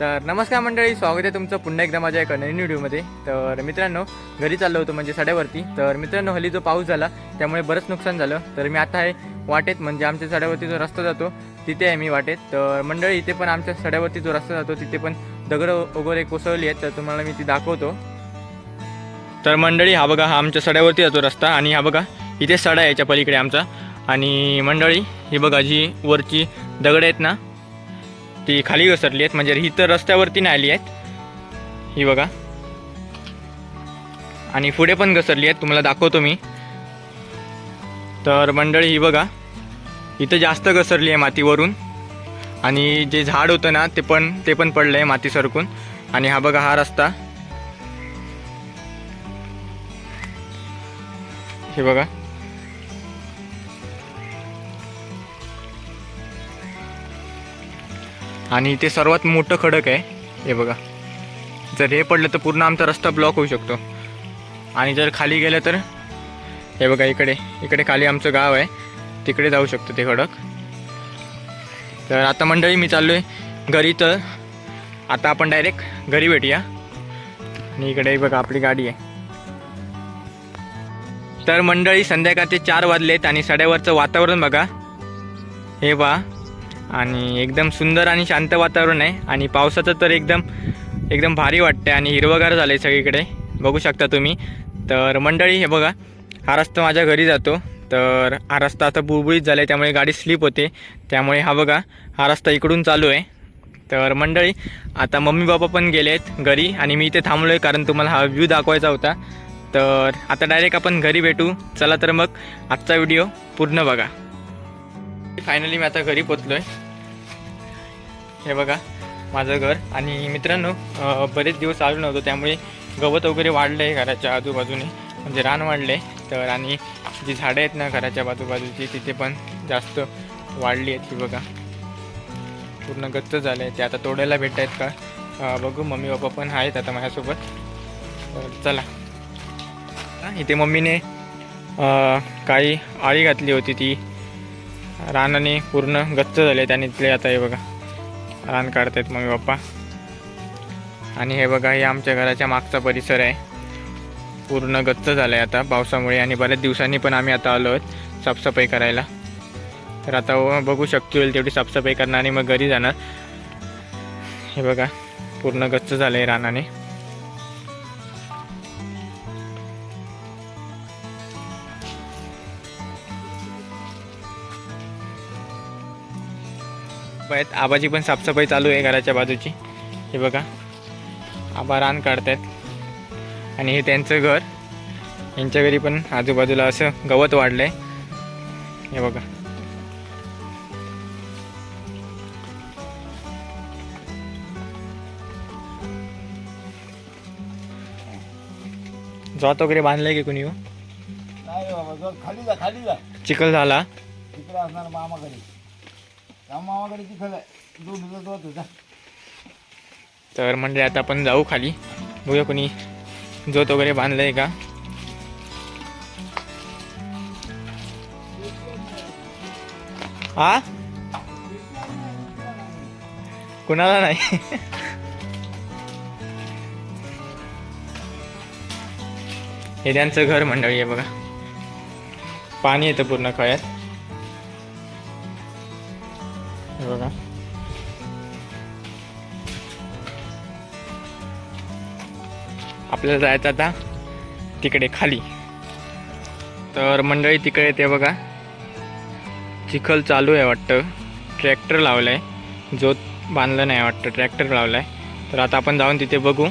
तर नमस्कार मंडळी स्वागत आहे तुमचं पुन्हा एकदा माझ्या एका नवीन व्हिडिओमध्ये. तर मित्रांनो घरी चाललो होतो म्हणजे सड्यावरती. तर मित्रांनो हल्ली जो पाऊस झाला त्यामुळे बरंच नुकसान झालं. तर मी आता आहे वाटेत म्हणजे आमच्या सड्यावरती जो रस्ता जातो तिथे आहे मी वाटेत. तर मंडळी इथे पण आमच्या सड्यावरती जो रस्ता जातो तिथे पण दगड वगैरे कोसळली आहेत तर तुम्हाला मी ती दाखवतो. तर मंडळी हा बघा हा आमच्या सड्यावरती जातो रस्ता आणि हा बघा इथे सडा याच्या पलीकडे आमचा. आणि मंडळी ही बघा जी वरची दगड आहेत ना ती खाली घसरली आहेत. म्हणजे ही तर रस्त्यावरती नाही आली आहेत. ही बघा. आणि पुढे पण घसरली आहेत. तुम्हाला दाखवतो मी. तर मंडळी ही बघा. इथं जास्त घसरली आहे मातीवरून. आणि जे झाड होतं ना ते पण ते पण पडलं आहे माती सरकून. आणि हा बघा हा रस्ता. हे बघा. आणि ते सर्वात मोठं खडक आहे. हे बघा. जर हे पडलं तर पूर्ण आमचा रस्ता ब्लॉक होऊ शकतो. आणि जर खाली गेलं तर हे बघा इकडे. इकडे खाली आमचं गाव आहे. तिकडे जाऊ शकतो ते खडक. तर आता मंडळी मी चाललो आहे घरी तर आता आपण डायरेक्ट घरी भेटूया. आणि इकडे बघा आपली गाडी आहे. तर मंडळी संध्याकाळचे चार वाजलेत आणि सड्यावरचं वातावरण बघा. हे बा आणि एकदम सुंदर आणि शांत वातावरण आहे. आणि पावसाचं तर एकदम एकदम भारी वाटते आणि हिरवगार झालं आहे सगळीकडे. बघू शकता तुम्ही. तर मंडळी हे बघा. हा रस्ता माझ्या घरी जातो. तर हा रस्ता आता बुळबुळीत झाला आहे त्यामुळे गाडी स्लिप होते. त्यामुळे हा बघा हा रस्ता इकडून चालू आहे. तर मंडळी आता मम्मी बाबा पण गेले आहेत घरी आणि मी इथे थांबलो आहे कारण तुम्हाला हा व्ह्यू दाखवायचा होता. तर आता डायरेक्ट आपण घरी भेटू. चला तर मग आजचा व्हिडिओ पूर्ण बघा. फायनली मी आता घरी पोचलो आहे हे बघा माझं घर. आणि मित्रांनो बरेच दिवस आलो नव्हतो त्यामुळे गवत वगैरे वाढलं आहे घराच्या आजूबाजूने. म्हणजे रान वाढले तर आणि जी झाडं आहेत ना घराच्या बाजूबाजूची तिथे पण जास्त वाढली आहेत ती बघा. पूर्ण गच्च झालं आहे ते. आता तोडायला भेट आहेत का बघू. मम्मी पप्पा पण आहेत आता माझ्यासोबत. तर चला. इथे मम्मीने काही आळी घातली होती ती. रानाने पूर्ण गच्च झाले त्याने तिथले आता हे बघा रान काढतायत मम्मी पप्पा. आणि हे बघा हे आमच्या घराच्या मागचा परिसर आहे. पूर्ण गच्च झालं आहे आता पावसामुळे आणि बऱ्याच दिवसांनी पण आम्ही आता आलो आहोत साफसफाई करायला. तर आता हो, बघू शक्य होईल तेवढी साफसफाई करणार आणि मग घरी जाणार. हे बघा पूर्ण गच्च झालं आहे रानाने. आहेत. आबाची पण साफसफाई चालू आहे घराच्या बाजूची. हे बघा. आबा रान काढतायत. आणि हे त्यांचं घर. यांच्या घरी पण आजूबाजूला असं गवत वाढलंय. हे बघा. जात वगैरे बांधलंय की कुणी हो? नाही बाबा जो खाली जा खाली जा. चिखल झाला. तिकडे असणार मामाकडे. मामाकडे चिखल दोन दिवस होत तर म्हणजे आता आपण जाऊ खाली. बघूया कोणी जोत वगैरे बांधलंय का? हा? कुणाला नाही? हे त्यांचं घर मंडळी आहे बघा. पाणी येतं पूर्ण कळ्यात हे बघा. आपल्याला जायचं आता तिकडे खाली. तर मंडळी तिकडे ते बघा. चिखल चालू आहे वाटतं. ट्रॅक्टर लावलं आहे जोत बांधलं नाही वाटतं. ट्रॅक्टर लावलं आहे तर आता आपण जाऊन तिथे बघू.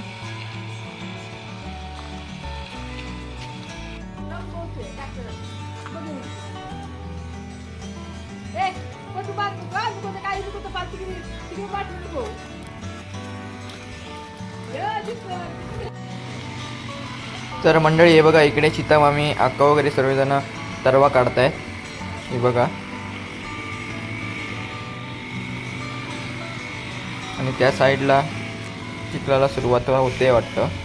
तर मंडळी हे बघा इकडे चितामामी अक्का वगैरे सर्वजण तरवा काढतायत हे बघा. आणि त्या साईडला चिखलाला सुरुवात होते वाटतं.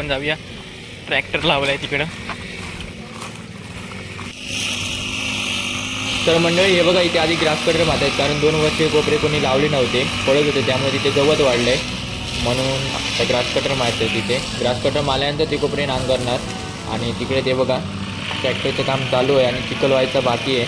आपण जाऊया. ट्रॅक्टर लावलाय तिकडं. तर मंडळी हे बघा इथे आधी ग्रास कटर मात आहेत कारण दोन वर्षे कोपरे कोणी लावले नव्हते पडत होते त्यामुळे तिथे गवत वाढलंय. म्हणून आता ग्रास कटर मारते तिथे. ग्रास कटर मारल्यानंतर ते कोपरे नांगरणार. आणि तिकडे ते बघा ट्रॅक्टरचं काम चालू आहे आणि चिखल व्हायचं बाकी आहे.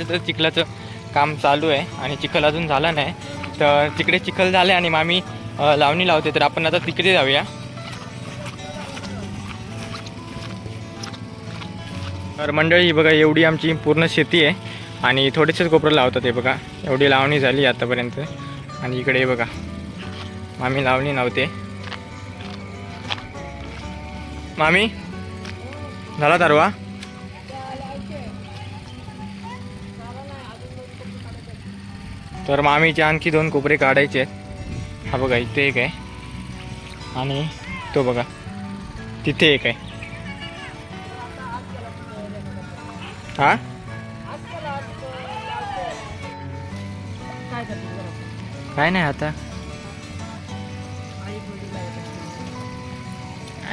त्यांचं तर चिखलाचं काम चालू आहे आणि चिखल अजून झाला नाही. तर तिकडे चिखल झालं आणि मामी लावणी लावते. तर आपण आता तिकडे जाऊया. तर मंडळी बघा एवढी आमची पूर्ण शेती आहे. आणि थोडेसेच कोपरं लावतात हे बघा. एवढी लावणी झाली आतापर्यंत. आणि इकडे बघा. मामी लावणी लावते. मामी? झाला तरवा? तर मामीचे आणखी दोन कोपरे काढायचे आहेत. हा बघा इथे एक आहे. आणि तो बघा तिथे एक आहे. हा? काय नाही आता.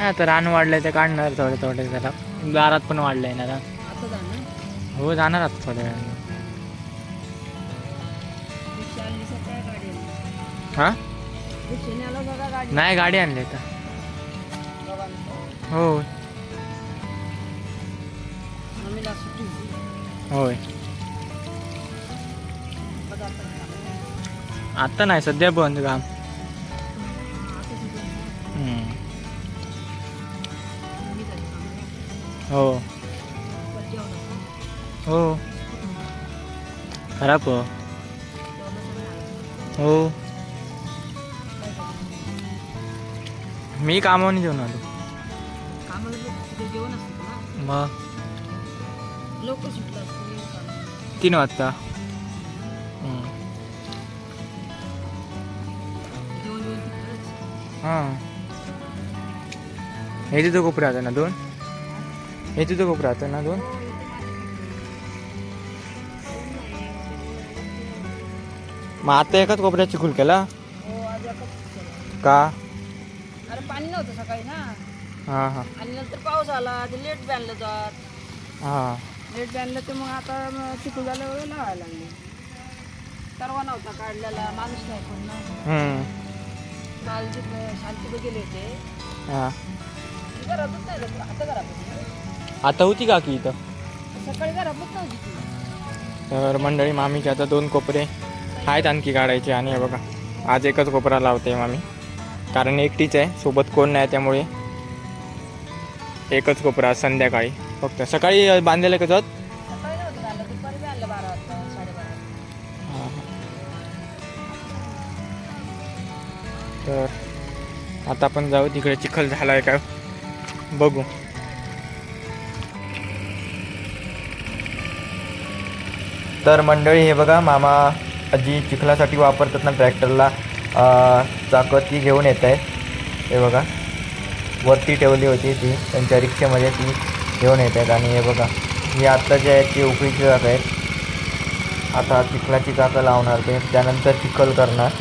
आता रान वाढलंय ते काढणार थोडे थोडे जरा दारात पण वाढलंय ना हो जाणार आता थोड्या वेळाने. हा नाही गाडी आणली दोघांचं. हो. होय आता नाही सध्या बंद काम. हो. हो खराब हो मी कामावून जेवण आलो. मग? लवकर सुटलं. तीन वाजता. हम्म. जेवण जेवण तिकडंच. हां. हे तिथं खूप राहतं ना दोन? हे तिथं खूप राहतं ना दोन? मग आता एकाच कोपऱ्यात चिखल केला? हो केलं. का? अरे पाणी नव्हतं सकाळी ना. हां हां. आणि नंतर पाऊस आला ते लेट बांधलं जात. हां. लेट बांधलं ते मग आता चिकू झालं वेळ लावायला लागले. तरवा नव्हता काढलेला माणूस नाही कोण ना. काल तिथं शांतीला गेले होते. हां. घरातच नाही. आता घरात. आता होती का की इथं? सकाळी घरातच नव्हती ती. तर मंडळी मामीचे आता दोन कोपरे आहेत आणखी काढायचे आणि हे बघा आज एकच कोपरा लावते मामी. कारण एकटीच आहे सोबत कोण नाही त्यामुळे. एकच कोपरा आज संध्याकाळी फक्त सकाळी बांधलेलं कसं तर आता आपण जाऊ तिकडे चिखल झाला आहे का? बघू. तर मंडळी हे बघा मामा जी चिखलासाठी वापरतात ना ट्रॅक्टरला. चाकं ती घेऊन येत आहेत हे बघा. वरती ठेवली होती ती. त्यांच्या रिक्षेमध्ये ती घेऊन येत आहेत. आणि हे बघा. ही आत्ता जे आहेत ती उकळीची चाकं आहेत. आता चिखलाची चाकं लावणार. ते त्यानंतर चिखल करणार.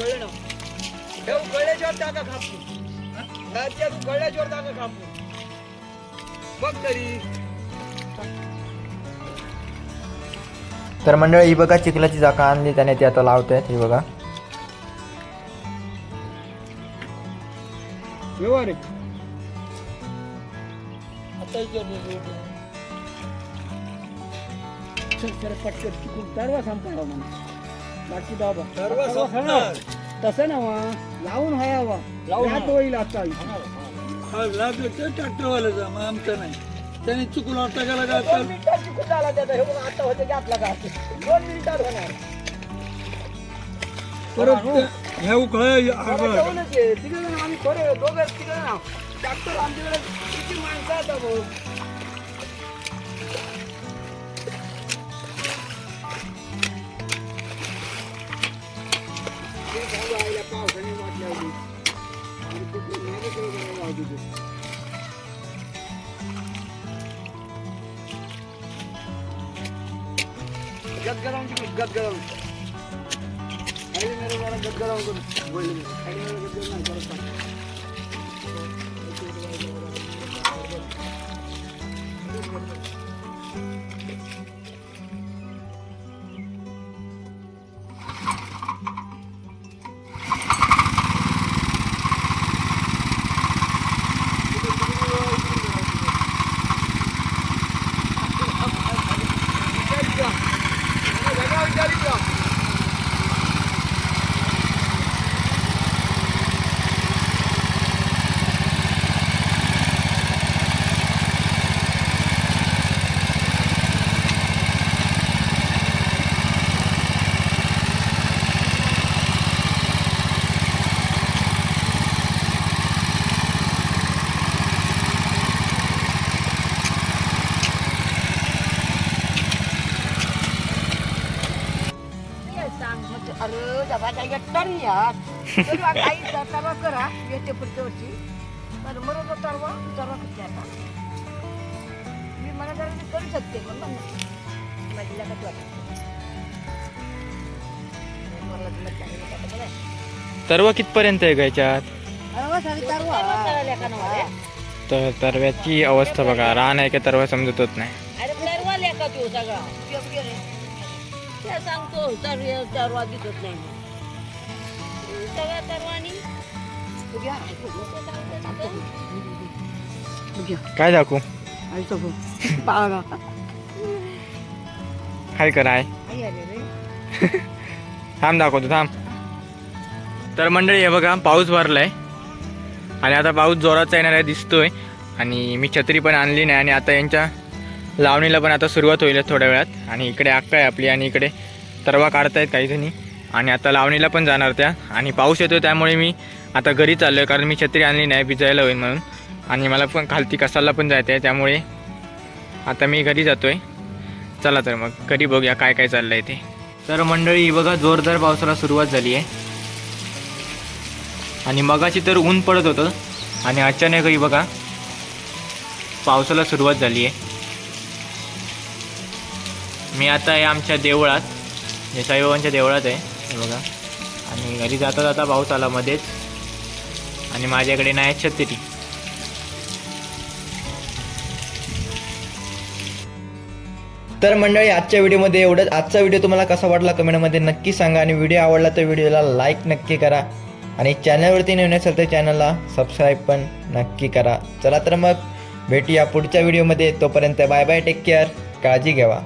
हे उकळल्याच्यावर टाका कापून राज्यात उकळल्याच्यावर टाका बघ तरी. तर मंडळी ही बघा चिखलाची जागा आणली त्याने ती आता लावत आहेत ही बघा. आता पटकन. संपणार बाकी दाबा तरवा संपणार तसं ना वा लावून हयावा. लावून होईल आता ट्रॅक्टरवाला जा मग आमचं नाही. त्याने चुकून वाटतं गेला का दोन मिनिटात चुकून झाला त्याचा. हे बघा आता होते आपला का? दोन मिनिटात होणार परत ह्या उकळ्या. तिकडे आम्ही खरे दोघं तिकडे ना डॉक्टर आमच्याकडे किती माणसं आता भाऊ గద్గడం ఐదు నెలల వరకు గద్గడం ఉంటుంది तरवा करा येते पुढच्या वर्षी. तर मग तरवा तरवा किती आता. मी मला जरा मी करू शकते पण मग माझी लगत वाटत मला तुला चांगलं वाटतं बरं. तरवा कितपर्यंत आहे का याच्यात? अरे वा, सारी तरवा. तर तरव्याची अवस्था बघा रान आहे का तरवा समजतच नाही. सांगतो तर तरवा दिसत नाही. काय दाखवू? काय कराय थांब दाखवतो थांब. तर मंडळी हे बघा पाऊस भरलाय. आणि आता पाऊस जोराचा येणार आहे दिसतोय. आणि मी छत्री पण आणली नाही आणि आता यांच्या लावणीला पण आता सुरुवात होईल थोड्या वेळात. आणि इकडे अक्का आहे आपली आणि इकडे तरवा काढतायत काही जणी आणि आता लावणीला पण जाणार त्या. आणि पाऊस येतो त्यामुळे मी आता घरी चाललो आहे कारण मी छत्री आणली नाही भिजायला होईल म्हणून. आणि मला पण खालती कसाला पण जायचं आहे त्यामुळे आता मी घरी जातो आहे चला तर मग घरी बघूया काय काय चाललं आहे ते. तर मंडळी बघा जोरदार पावसाला सुरुवात झाली आहे. आणि मगाशी तर ऊन पडत होतं. आणि अचानकही बघा पावसाला सुरुवात झाली आहे. मी आता आहे आमच्या देवळात. जे साईबाबांच्या देवळात आहे. हे बघा. आणि घरी जाता जाता पाऊस आला मध्येच आणि माझ्याकडे नाही आहे छत्री. तर मंडळी आजच्या व्हिडिओमध्ये एवढंच. आजचा व्हिडिओ तुम्हाला कसा वाटला कमेंटमध्ये नक्की सांगा. आणि व्हिडिओ आवडला तर व्हिडिओला लाईक नक्की करा. आणि चॅनलवरती नवीन असेल तर चॅनलला सबस्क्राईब पण नक्की करा. चला तर मग भेटूया पुढच्या व्हिडिओमध्ये. तोपर्यंत बाय बाय टेक केअर काळजी घ्यावा.